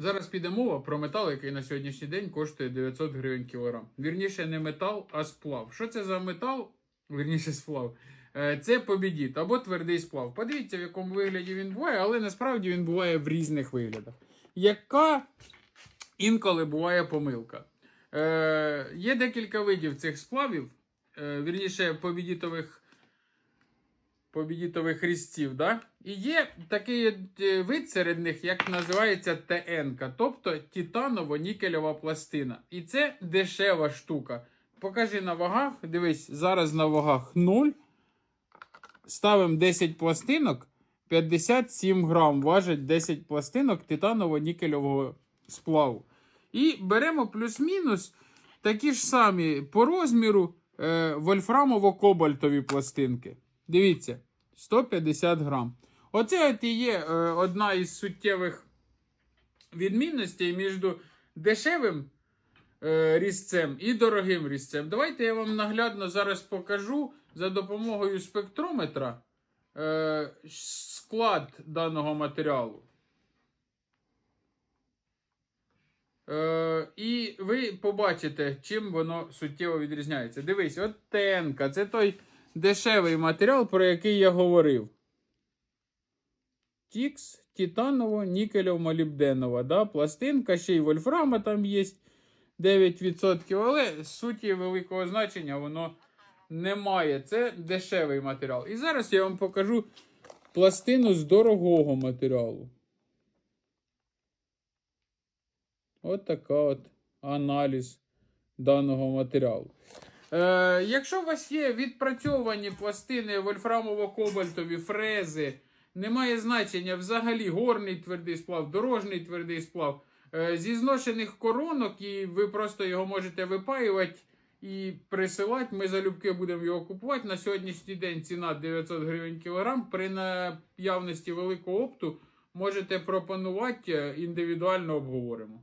Зараз піде мова про метал, який на сьогоднішній день коштує 900 гривень кілограм. Вірніше, не метал, а сплав. Що це за метал? Вірніше, сплав. Е, Це побідіт або твердий сплав. Подивіться, в якому вигляді він буває, але насправді він буває в різних виглядах. Яка інколи буває помилка? Е, Є декілька видів цих сплавів, е, вірніше, побідітових побідітових різців. Да? І є такий е, вид серед них, як називається ТНК, тобто титаново-нікельова пластина. І це дешева штука. Покажи на вагах. Дивись, зараз на вагах 0. Ставимо 10 пластинок. 57 грам важить 10 пластинок титаново-нікельового сплаву. І беремо плюс-мінус такі ж самі по розміру е, вольфрамово-кобальтові пластинки. Дивіться, 150 грам. Оце от і є е, одна із суттєвих відмінностей між дешевим е, різцем і дорогим різцем. Давайте я вам наглядно зараз покажу за допомогою спектрометра е, склад даного матеріалу. Е, і ви побачите, чим воно суттєво відрізняється. Дивись, от ТНК це той дешевий матеріал, про який я говорив. Тікс, титаново, нікелево, молібденова. Да? Пластинка, ще й вольфрама там є 9%, але суті великого значення воно не має. Це дешевий матеріал. І зараз я вам покажу пластину з дорогого матеріалу. От така от аналіз даного матеріалу. Е, якщо у вас є відпрацьовані пластини вольфрамово-кобальтові фрези, немає значення взагалі горний твердий сплав, дорожній твердий сплав, е, зі зношених коронок, і ви просто його можете випаювати і присилати. Ми залюбки будемо його купувати. На сьогоднішній день ціна 900 гривень кілограм. При наявності великого опту можете пропонувати, е, індивідуально обговоримо.